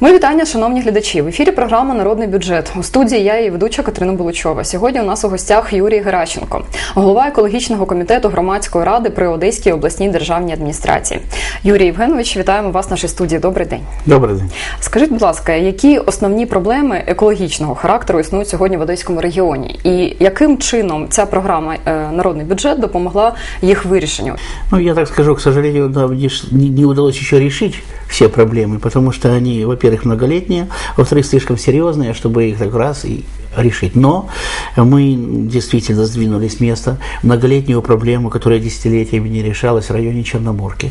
Ми вітання, шановні глядачі. В ефірі програма Народний бюджет у студії я і ведуча Катерина Булучова. Сьогодні у нас у гостях Юрій Геращенко, голова екологічного комітету громадської ради при Одеській обласній державній адміністрації. Юрій Євгенович, вітаємо вас в нашій студії. Добрий день. Добрий день. Скажіть, будь ласка, які основні проблеми екологічного характеру існують сьогодні в Одеському регіоні, і яким чином ця програма е, Народний бюджет допомогла їх вирішенню? Ну, я так скажу, к сожалению, ж не, не удалось еще решить все проблемы, потому что они, во-первых, многолетние, во-вторых, слишком серьезные, чтобы их так раз и решить. Но мы действительно сдвинулись с места многолетнюю проблему, которая десятилетиями не решалась в районе Черноморки.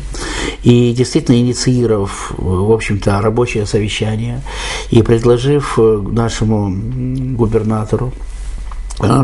И действительно инициировав, в общем-то, рабочее совещание и предложив нашему губернатору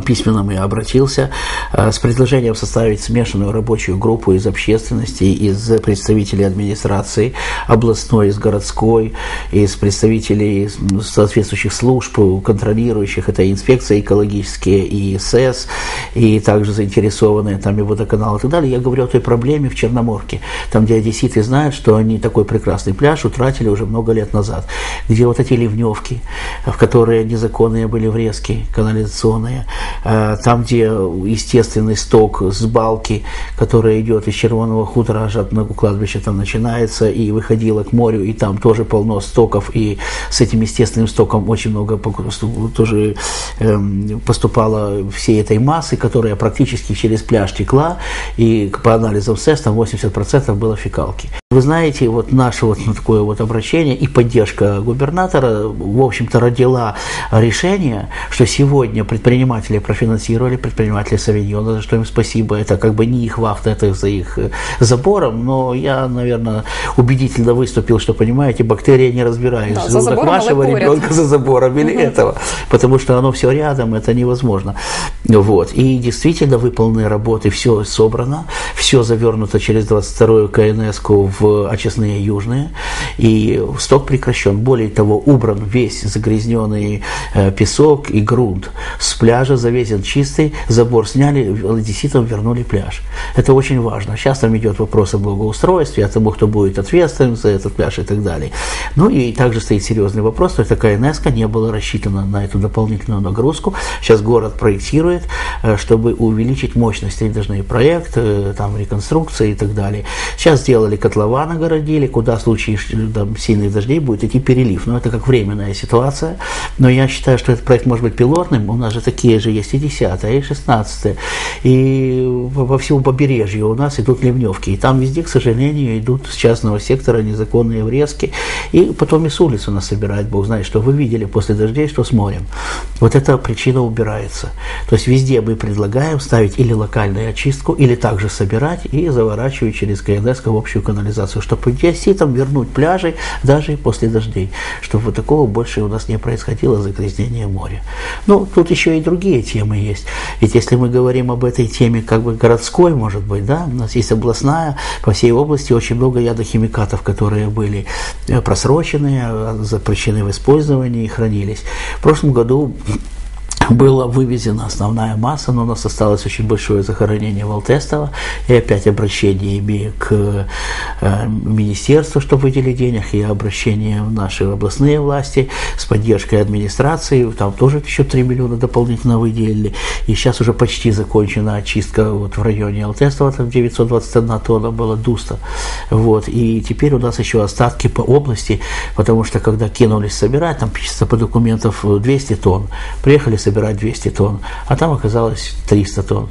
письменно я обратился с предложением составить смешанную рабочую группу из общественности, из представителей администрации областной, из городской, из представителей соответствующих служб, контролирующих, это инспекции экологические, и СЭС, и также заинтересованные там и водоканал и так далее. Я говорю о той проблеме в Черноморке, там, где одесситы знают, что они такой прекрасный пляж утратили уже много лет назад, где вот эти ливневки, в которые незаконные были врезки канализационные, Э, там, где естественный сток с балки, которая идет из Червоного хутора от кладбища там начинается и выходила к морю, и там тоже полно стоков, и с этим естественным стоком очень много тоже эм, поступало всей этой массы, которая практически через пляж текла, и по анализам СЭС там 80% было фекалки. Вы знаете, вот наше вот такое вот обращение и поддержка губернатора, в общем-то, родила решение, что сегодня предприниматели профинансировали, предприниматели Савиньона, за что им спасибо. Это как бы не их вахта, это за их э, забором, но я, наверное, убедительно выступил, что, понимаете, бактерия не разбирает да, желудок вашего ребенка за забором или этого, потому что оно все рядом, это невозможно. Вот. И действительно выполнены работы, все собрано, все завернуто через 22-ю КНС в очистные южные, и сток прекращен. Более того, убран весь загрязненный э, песок и грунт. С пляжа завезен чистый, забор сняли, одесситам вернули пляж. Это очень важно. Сейчас там идет вопрос о благоустройстве, о том, кто будет ответственен за этот пляж и так далее. Ну и также стоит серьезный вопрос, то есть такая НСК не была рассчитана на эту дополнительную нагрузку. Сейчас город проектирует, э, чтобы увеличить мощность. Они должны проект, э, там реконструкция и так далее. Сейчас сделали котлован котлован огородили, куда в случае там, сильных дождей будет идти перелив. Но это как временная ситуация. Но я считаю, что этот проект может быть пилотным. У нас же такие же есть и 10 и 16 И по всему побережью у нас идут ливневки. И там везде, к сожалению, идут с частного сектора незаконные врезки. И потом и с улицы нас собирает, Бог знает, что вы видели после дождей, что с морем. Вот эта причина убирается. То есть везде мы предлагаем ставить или локальную очистку, или также собирать и заворачивать через КНС в общую канализацию организацию, чтобы там вернуть пляжи даже после дождей, чтобы вот такого больше у нас не происходило загрязнение моря. Ну, тут еще и другие темы есть. Ведь если мы говорим об этой теме как бы городской, может быть, да, у нас есть областная, по всей области очень много ядохимикатов, которые были э, просрочены, э, запрещены в использовании и хранились. В прошлом году была вывезена основная масса, но у нас осталось очень большое захоронение Валтестова. И опять обращение ими к э, министерству, чтобы выделить денег, и обращение в наши областные власти с поддержкой администрации, там тоже еще 3 миллиона дополнительно выделили, и сейчас уже почти закончена очистка вот в районе Алтестова, там 921 тонна было дуста, вот, и теперь у нас еще остатки по области, потому что когда кинулись собирать, там чисто по документов 200 тонн, приехали собирать собирать 200 тонн, а там оказалось 300 тонн.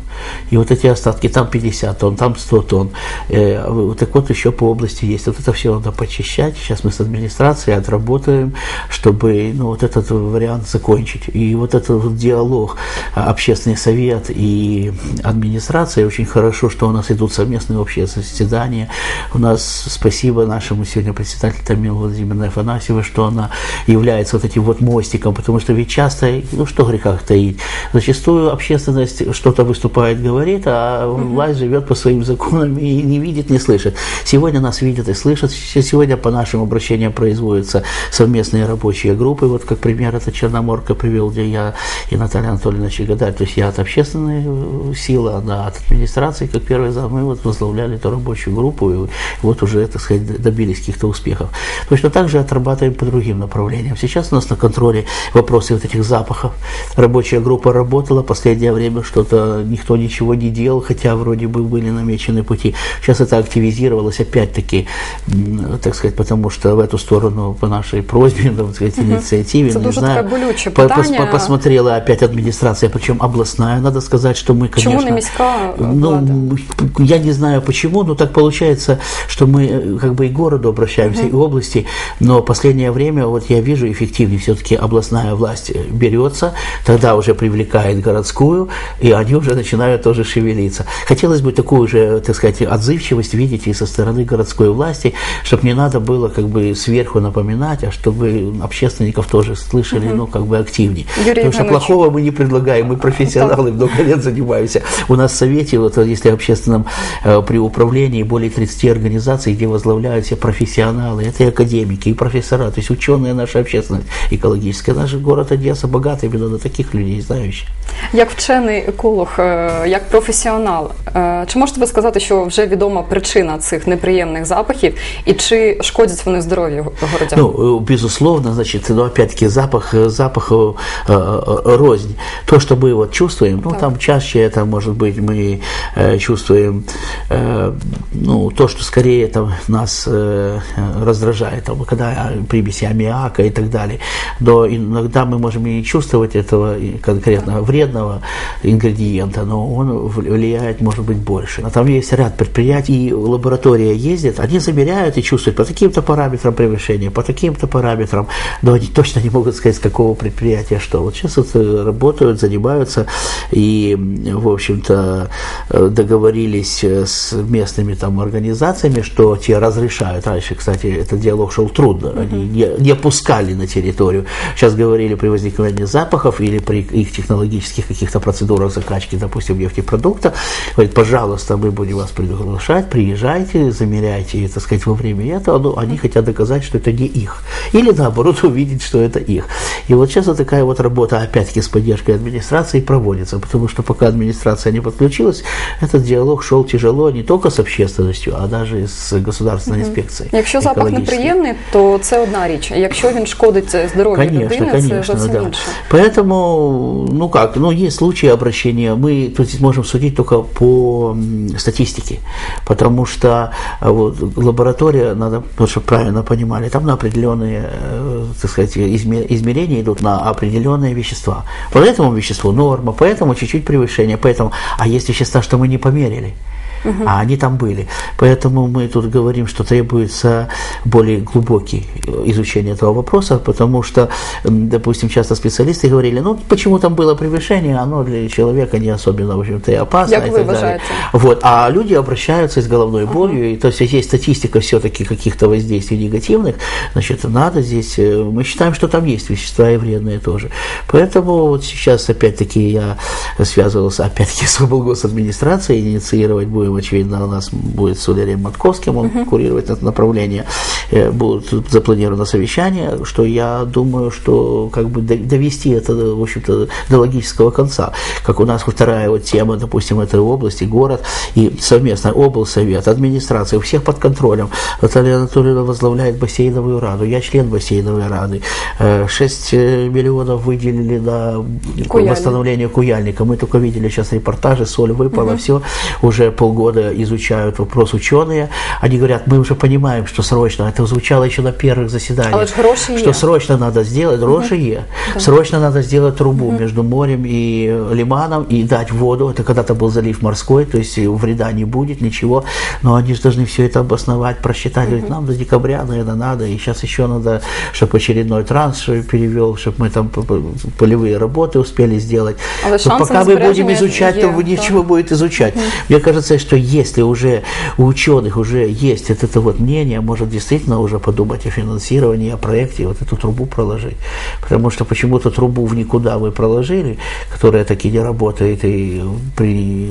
И вот эти остатки, там 50 тонн, там 100 тонн. Э, так вот еще по области есть. Вот это все надо почищать. Сейчас мы с администрацией отработаем, чтобы ну, вот этот вариант закончить. И вот этот вот диалог, а, общественный совет и администрация, очень хорошо, что у нас идут совместные общие заседания. У нас спасибо нашему сегодня председателю Тамилу Владимировне Афанасьевой, что она является вот этим вот мостиком, потому что ведь часто, ну что греха кустах таить. Зачастую общественность что-то выступает, говорит, а власть живет по своим законам и не видит, не слышит. Сегодня нас видят и слышат. Сегодня по нашим обращениям производятся совместные рабочие группы. Вот как пример это Черноморка привел, где я и Наталья Анатольевна Чегадарь. То есть я от общественной э, силы, она от администрации, как первый зам, мы вот возглавляли эту рабочую группу и вот уже, так сказать, добились каких-то успехов. Точно так же отрабатываем по другим направлениям. Сейчас у нас на контроле вопросы вот этих запахов. Рабочая группа работала, последнее время что-то никто ничего не делал, хотя вроде бы были намечены пути. Сейчас это активизировалось опять-таки, так сказать, потому что в эту сторону по нашей просьбе, так сказать, инициативе, Це не знаю, по- пос- посмотрела опять администрация, причем областная, надо сказать, что мы, конечно... Чому не міська Ну, влада? я не знаю почему, но так получается, что мы э, как бы и к городу обращаемся, и области, но последнее время вот я вижу эффективнее все-таки областная власть э, берется, тогда уже привлекает городскую, и они уже начинают тоже шевелиться. Хотелось бы такую же, так сказать, отзывчивость видеть и со стороны городской власти, чтобы не надо было как бы сверху напоминать, а чтобы общественников тоже слышали, ну, как бы активнее. Юрий Потому что Евгеньевич. плохого мы не предлагаем, мы профессионалы, много лет занимаемся. У нас в Совете, вот если общественном э, при управлении более 30 организаций, где возглавляют все профессионалы, это и академики, и профессора, то есть ученые наша общественность экологическая. Наш город Одесса богат именно на таких людей, знающих. Як вчений еколог, е, як професіонал, е, чи можете ви сказати, що вже відома причина цих неприємних запахів і чи шкодять вони здоров'ю городян? Ну, э, безусловно, значит, но опять-таки запах, э, запах э, э, рознь. То, что мы вот чувствуем, ну, там чаще это, может быть, мы э, чувствуем, э, ну, то, что скорее там нас э, раздражает, там, когда примеси аммиака и так далее. Но иногда мы можем и не чувствовать этого и конкретно вредного ингредиента, но он влияет, может быть, больше. А там есть ряд предприятий, и лаборатория ездит, они замеряют и чувствуют по таким-то параметрам превышения, по таким-то параметрам, но они точно не могут сказать, с какого предприятия что. Вот сейчас вот э, работают, занимаются и, в общем-то, э, договорились э, с местными там организациями, что те разрешают. Раньше, кстати, этот диалог шел трудно, они не, не пускали на территорию. Сейчас говорили при возникновении запахов или при их технологических каких-то процедурах закачки, допустим, нефтепродукта, говорит, пожалуйста, мы будем вас приглашать, приезжайте, замеряйте, так сказать, во время этого, но они хотят доказать, что это не их. Или наоборот увидеть, что это их. И вот сейчас вот такая вот работа, опять-таки, с поддержкой администрации проводится, потому что пока администрация не подключилась, этот диалог шел тяжело не только с общественностью, а даже и с государственной инспекцией. Якщо запах экологической. неприємний, то це одна річ. А Якщо він шкодить здоров'ю Конечно, людини, це конечно, зовсім да. інше. Поэтому, ну как, ну есть случаи обращения, мы тут здесь можем судить только по статистике, потому что а, вот, лаборатория, надо, ну, чтобы правильно понимали, там на определенные, э, так сказать, изме- измерения идут на определенные вещества. По этому веществу норма, поэтому чуть-чуть превышение, поэтому, а есть вещества, что мы не померили. А они там были. Поэтому мы тут говорим, что требуется более глубокий э, изучение этого вопроса, потому что, допустим, часто специалисты говорили, ну, почему там было превышение, оно для человека не особенно, в общем-то, и опасно. Як и так далее. Вот. А люди обращаются с головной болью, и то есть есть статистика все-таки каких-то воздействий негативных, значит, надо здесь, э, мы считаем, что там есть вещества и вредные тоже. Поэтому вот сейчас, опять-таки, я связывался, опять-таки, с облгосадминистрацией, инициировать будем, очевидно, у нас будет с Валерием Матковским, он курировать это направление, будут запланировано совещание, что я думаю, что как бы до- довести это, в общем-то, до логического конца. Как у нас вторая вот тема, допустим, этой области, город, и совместно облсовет, администрация, у всех под контролем. Наталья Анатольевна возглавляет бассейновую раду, я член бассейновой рады. 6 миллионов выделили на Куяльник. восстановление куяльника. Мы только видели сейчас репортажи, соль выпала, все. Уже полгода изучают вопрос ученые. Они говорят, мы уже понимаем, что срочно, это звучало еще на первых заседаниях, Але ж гроші что є. срочно надо сделать, гроши е. Срочно надо сделать трубу между морем и э, лиманом и дать воду. Это когда-то был залив морской, то есть э, вреда не будет, ничего. Но они же должны все это обосновать, просчитать. Говорит, нам до декабря, наверное, надо. И сейчас еще надо, чтобы очередной транс э, перевел, чтобы мы там п- п- полевые работы успели сделать. Але Но шанси пока на мы будем збереження изучать, є, то так. ничего будет изучать. Мне кажется, что если уже у ученых уже есть вот это вот мнение, может действительно нужно уже подумать о финансировании, о проекте, вот эту трубу проложить. Потому что почему-то трубу в никуда вы проложили, которая таки не работает, и при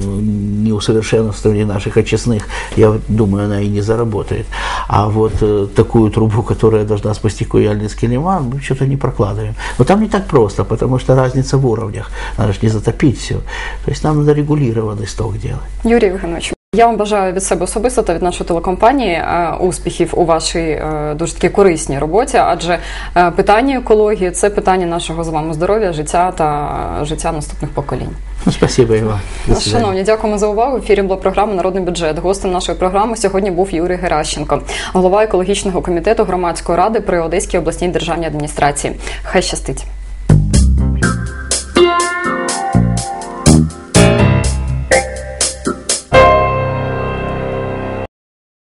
неусовершенствовании наших очистных, я думаю, она и не заработает. А вот э, такую трубу, которая должна спасти Куяльницкий лиман, мы что-то не прокладываем. Но там не так просто, потому что разница в уровнях. Надо же не затопить все. То есть нам надо регулированный сток делать. Юрій Євгенович, я вам бажаю від себе особисто та від нашої телекомпанії е, успіхів у вашій е, дуже такій корисній роботі, адже е, питання екології це питання нашого з вами здоров'я, життя та життя наступних поколінь. Ну, спасибо, Іван. Шановні, дякуємо за увагу. В ефірі була програма Народний бюджет. Гостем нашої програми сьогодні був Юрій Геращенко, голова екологічного комітету громадської ради при Одеській обласній державній адміністрації. Хай щастить.